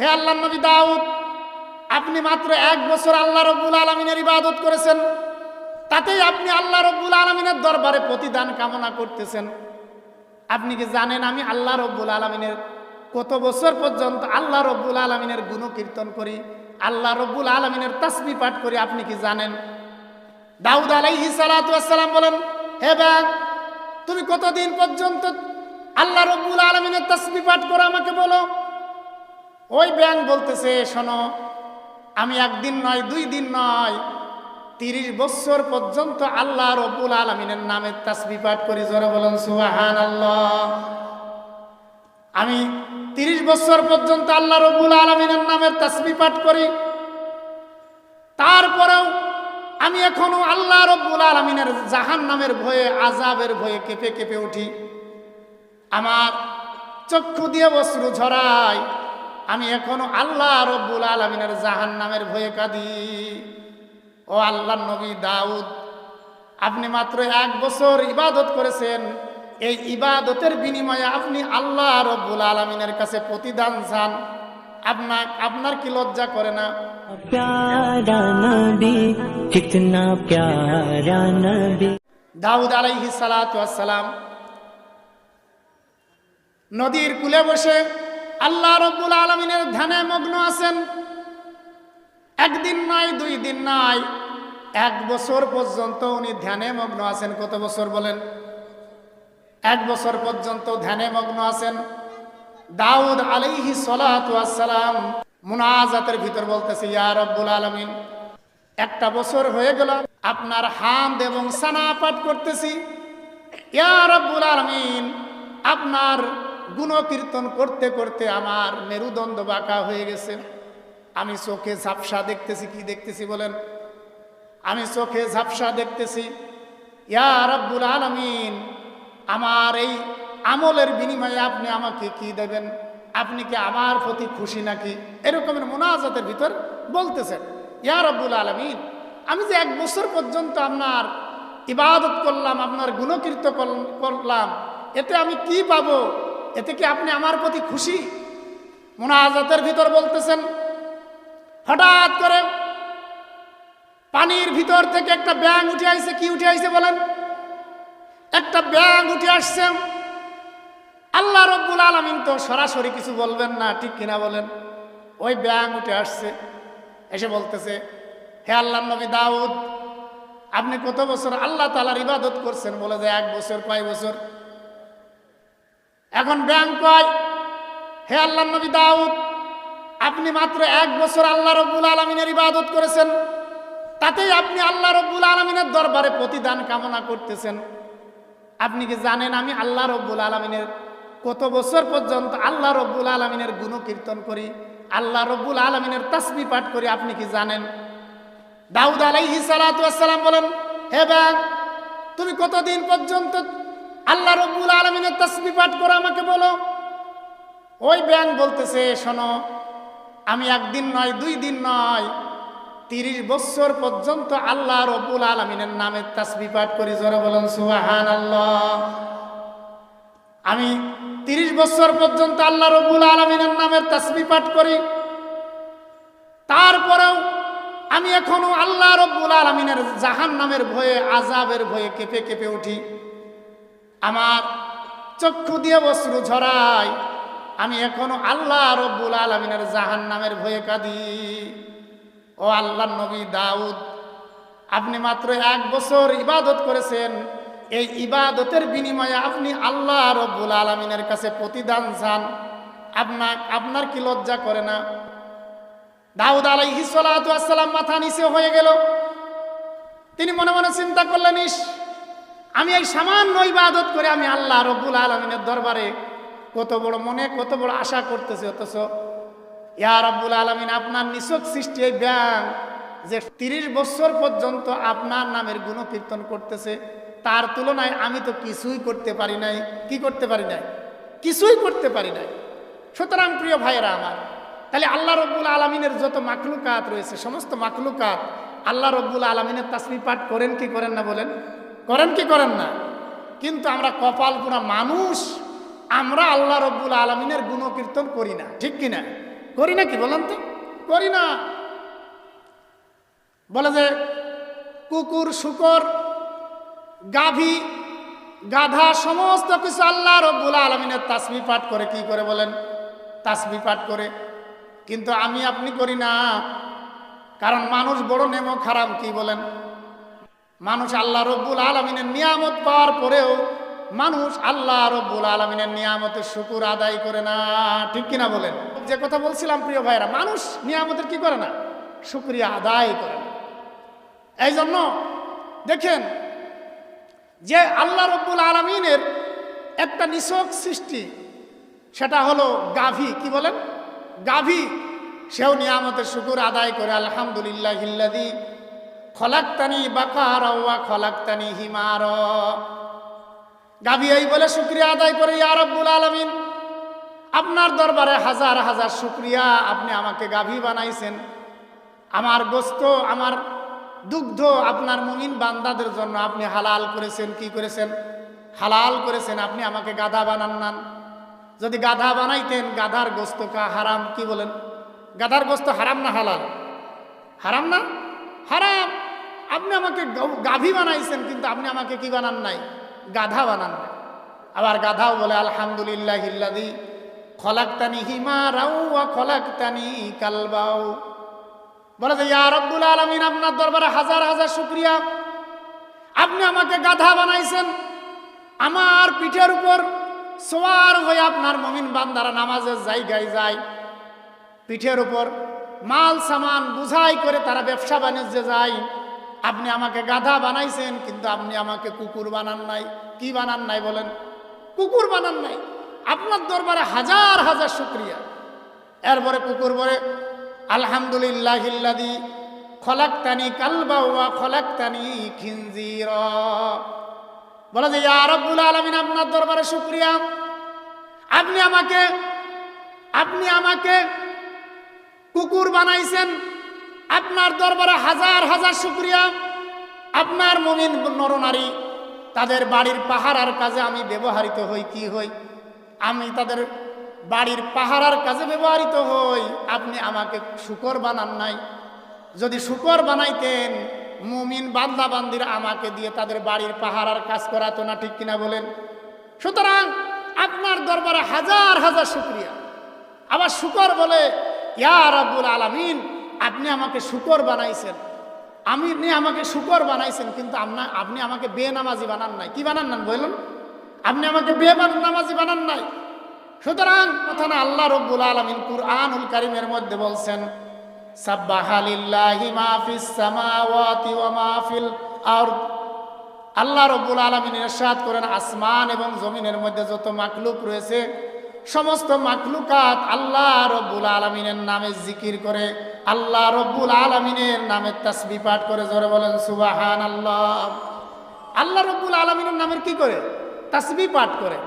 হে আল্লাহ নবী দাউদ, আপনি মাত্র এক বছর আল্লাহ রব্বুল আলমিনের ইবাদত করেছেন। তাতেই আপনি আল্লাহ রব্বুল আলমিনের দরবারে প্রতিদান কামনা করতেছেন। আপনি কি জানেন আমি আল্লাহ রব্বুল আলমিনের কত বছর পর্যন্ত আল্লাহ রব্বুল আলমিনের গুণ কীর্তন করি, আল্লাহ রব্বুল আলমিনের তাসবি পাঠ করি, আপনি কি জানেন? দাউদ আলাইহি সালাম বলেন, হে ব্যাং তুমি কতদিন পর্যন্ত আল্লাহ রব্বুল আলমিনের তাসবি পাঠ করো আমাকে বলো? ওই ব্যাং বলতেছে, শোনো, আমি একদিন নয়, দুই দিন নয়, তিরিশ বছর পর্যন্ত আল্লাহ রব্বুল আলমিনের নামের তাসবি পাঠ করি। জোরে বলেন সুবাহান আল্লাহ আমি তিরিশ বছর পর্যন্ত আল্লাহ রব্বুল আলমিনের নামের তাসবি পাঠ করি। তারপরেও আমি এখনও আল্লাহ রব্বুল আলমিনের জাহান নামের ভয়ে আজাবের ভয়ে কেঁপে কেঁপে উঠি। আমার চক্ষু দিয়ে বস্ত্র ঝরায়। আমি এখনও আল্লাহ রব্বুল আলমিনের জাহান নামের ভয়ে কাঁদি। ও আল্লাহ নবী দাউদ আপনি মাত্র এক বছর ইবাদত করেছেন। এই ইবাদতের বিনিময়ে আপনি আল্লাহ রব্বুল আলমিনের কাছে প্রতিদান চান। আপনার আপনার কি লজ্জা করে না? দাউদ আলাইহি নদীর কুলে বসে আল্লাহ রব্বুল আলমিনের ধ্যানে মগ্ন আছেন। একদিন নাই, দুই দিন নাই, এক বছর পর্যন্ত উনি ধ্যানে মগ্ন আছেন। কত বছর বলেন? এক বছর পর্যন্ত ধ্যানে মগ্ন আছেন। দাউদ আলাইহি সালাম মুনাজাতের ভিতর বলতেছে, ইয়া রব্বুল আলমিন, একটা বছর হয়ে গেল, আপনার হামদ এবং সানা পাঠ করতেছি। ইয়া রব্বুল আলমিন, আপনার গুণকীর্তন করতে করতে আমার মেরুদণ্ড বাঁকা হয়ে গেছে। আমি চোখে ঝাপসা দেখতেছি, কি দেখতেছি বলেন? আমি চোখে ঝাপসা দেখতেছি, ইয়া রব্বুল আলমিন, আমার এই আমলের বিনিময়ে আপনি আমাকে কি দেবেন? আপনি কি আমার প্রতি খুশি নাকি? এরকমের মোনাজাতের ভিতর বলতেছেন, ইয়া রব্বুল আলমিন, আমি যে এক বছর পর্যন্ত আপনার ইবাদত করলাম, আপনার গুণকীর্ত করলাম, এতে আমি কি পাবো? এতে কি আপনি আমার প্রতি খুশি? মোনাজাতের ভিতর বলতেছেন, হঠাৎ করে পানির ভিতর থেকে একটা ব্যাং উঠে আসছে কি উঠে আসছে বলেন? একটা ব্যাং উঠে আসছে। আল্লাহ রব্বুল আলমিন তো সরাসরি কিছু বলবেন না, ঠিক কিনা বলেন? ওই ব্যাং উঠে আসছে, এসে বলতেছে, হে আল্লাহ নবী দাউদ, আপনি কত বছর আল্লাহ তালার ইবাদত করছেন? বলে যে, এক বছর, কয় বছর? এখন ব্যাং কয়, হে আল্লাহ নবী দাউদ, আপনি মাত্র এক বছর আল্লাহ রব্বুল আলমিনের ইবাদত করেছেন। তাতেই আপনি আল্লাহ রব্বুল আলমিনের দরবারে প্রতিদান কামনা করতেছেন। আপনি কি জানেন আমি আল্লাহ রব্বুল আলমিনের কত বছর পর্যন্ত আল্লাহ রব্বুল আলমিনের গুণ কীর্তন করি, আল্লাহ রব্বুল আলমিনের তাসমি পাঠ করি, আপনি কি জানেন? দাউদ আলাইহি সালাম বলেন, হে ব্যাং তুমি কতদিন পর্যন্ত আল্লাহ রব্বুল আলমিনের পাঠ করো আমাকে বলো। ওই ব্যাং বলতেছে, শোনো, আমি একদিন নয়, দুই দিন নয়, তিরিশ বছর পর্যন্ত আল্লাহ রব্বুল আলমিনের নামের তাসবি পাঠ করি। জোরে বলেন সুবাহান আল্লাহ আমি তিরিশ বছর পর্যন্ত আল্লাহ রব্বুল আলমিনের নামের তাসবি পাঠ করি। তারপরেও আমি এখনও আল্লাহ রব্বুল আলমিনের জাহান নামের ভয়ে আজাবের ভয়ে কেঁপে কেঁপে উঠি। আমার চক্ষু দিয়ে বস্ত্র ঝরায় আমি এখনও আল্লাহ রব্বুল আলমিনের জাহান নামের ভয়ে কাঁদি। ও আল্লাহ নবী দাউদ, আপনি মাত্র এক বছর ইবাদত করেছেন। এই ইবাদতের বিনিময়ে আপনি আল্লাহ রব্বুল আলমিনের কাছে প্রতিদান চান। আপনার আপনার কি লজ্জা করে না? দাউদ আলাইহি সালাম মাথা নিচে হয়ে গেল। তিনি মনে মনে চিন্তা করলেন, ইস আমি এই সামান্য ইবাদত করে আমি আল্লাহ রব্বুল আলমিনের দরবারে কত বড় মনে, কত বড় আশা করতেছি, অথচ ইয়া রব্বুল আলমিন আপনার নিছক সৃষ্টি এই ব্যাং যে তিরিশ বছর পর্যন্ত আপনার নামের গুণকীর্তন করতেছে, তার তুলনায় আমি তো কিছুই করতে পারি নাই। কি করতে পারি নাই? কিছুই করতে পারি নাই। সুতরাং প্রিয় ভাইয়েরা আমার, তাহলে আল্লাহ রব্বুল আলমিনের যত মাকলুকাত রয়েছে, সমস্ত মাকলুকাত আল্লাহ রব্বুল আলমিনের তাসমি পাঠ করেন কি করেন না বলেন? করেন কি করেন না? কিন্তু আমরা কপাল পুরা মানুষ, আমরা আল্লাহ রব্বুল আলমিনের গুণকীর্তন করি না। ঠিক কিনা? করি না কি বলেন তো? করি না। বলে যে, কুকুর, শুকর, গাভী, গাধা, সমস্ত কিছু আল্লাহ রব্বুল আলমিনের তাসবি পাঠ করে কি করে বলেন? তাসবি পাঠ করে। কিন্তু আমি আপনি করি না। কারণ মানুষ বড় নেমো খারাপ, কি বলেন? মানুষ আল্লাহ রব্বুল আলমিনের নিয়ামত পাওয়ার পরেও মানুষ আল্লাহ রব্বুল আলমিনের নিয়ামতের শুকুর আদায় করে না। ঠিক কিনা বলেন? যে কথা বলছিলাম প্রিয় ভাইরা মানুষ নিয়ামতের কি করে না? শুক্রিয়া আদায় করে না। এই জন্য দেখেন যে আল্লাহ রব্বুল আলমিনের একটা নিছক সৃষ্টি, সেটা হলো গাভী। কি বলেন? গাভী। সেও নিয়ামতের শুকুর আদায় করে আলহামদুলিল্লাহ খলাক্তানি বাকার খলাক্তানি হিমার। গাভী বলে শুক্রিয়া আদায় করে, ইয়া রব্বুল আলমিন। আপনার দরবারে হাজার হাজার শুক্রিয়া, আপনি আমাকে গাভী বানাইছেন। আমার গোস্ত, আমার দুগ্ধ আপনার মুমিন বান্দাদের জন্য আপনি হালাল করেছেন, কি করেছেন? হালাল করেছেন, আপনি আমাকে গাধা বানান নান যদি গাধা বানাইতেন, গাধার গোস্ত কা হারাম, কি বলেন? গাধার গোস্ত হারাম না হালাল? হারাম না? হারাম। আপনি আমাকে গাভী বানাইছেন, কিন্তু আপনি আমাকে কি বানান নাই? গাধা বানান নাই। আবার গাধাও বলে, আলহামদুলিল্লাহ ইল্লাদি খলাক্তানি হিমা রাউ খলাক্তানি কালবাউ বলে যে, ইয়া রব্বুল আলমিন, আপনার দরবারে হাজার হাজার শুক্রিয়া। আপনি আমাকে গাধা বানাইছেন। আমার পিঠের উপর সোয়ার হয়ে আপনার মমিন বান্দারা নামাজের জায়গায় যায়। পিঠের উপর মাল সামান বুঝাই করে তারা ব্যবসা বাণিজ্যে যায়। আপনি আমাকে গাধা বানাইছেন, কিন্তু আপনি আমাকে কুকুর বানান নাই। কি বানান নাই বলেন? কুকুর বানান নাই। আপনার দরবারে হাজার হাজার শুক্রিয়া। এরপরে কুকুর বলে আলহামদুলিল্লাহ ইল্লাদি খলাক্তানি কালবা ওয়া খলাক্তানি খিনজির। বলে যে রব্বুল আলামিন, আপনার দরবারে শুক্রিয়া। আপনি আমাকে আপনি আমাকে কুকুর বানাইছেন আপনার দরবারে হাজার হাজার শুক্রিয়া। আপনার মমিন নরনারী, তাদের বাড়ির পাহারার কাজে আমি ব্যবহৃত হই কি হই? আমি তাদের বাড়ির পাহারার কাজে ব্যবহৃত হই। আপনি আমাকে শুকর বানান নাই। যদি শুকর বানাইতেন, মুমিন বান্দা বান্দির আমাকে দিয়ে তাদের বাড়ির পাহারার কাজ করাতো না, ঠিক কিনা বলেন? সুতরাং আপনার দরবারে হাজার হাজার শুক্রিয়া। আবার শুকর বলে, ইয়া রাব্বুল আলামিন আপনি আমাকে শুকর বানাইছেন। আমি আমাকে শুকর বানাইছেন, কিন্তু আপনা, আপনি আমাকে বেনামাজি বানান নাই। কি বানান নাই বলুন? আপনি আমাকে বে নামাজি বানান নাই। সুতরাং কথা না আল্লাহ রব্বুল আলমিন কুরআনুল কারিমের মধ্যে বলছেন আল্লাহ রব্বুল আলমিন ইরশাদ করেন, আসমান এবং জমিনের মধ্যে যত মাকলুক রয়েছে, সমস্ত মাকলুকাত আল্লাহ রব্বুল আলমিনের নামে জিকির করে আল্লাহ রব্বুল আলমিনের নামের তাসবি পাঠ করে জোরে বলেন সুবাহান আল্লাহ আল্লাহ রব্বুল আলমিনের নামের কি করে? তাসবি পাঠ করে।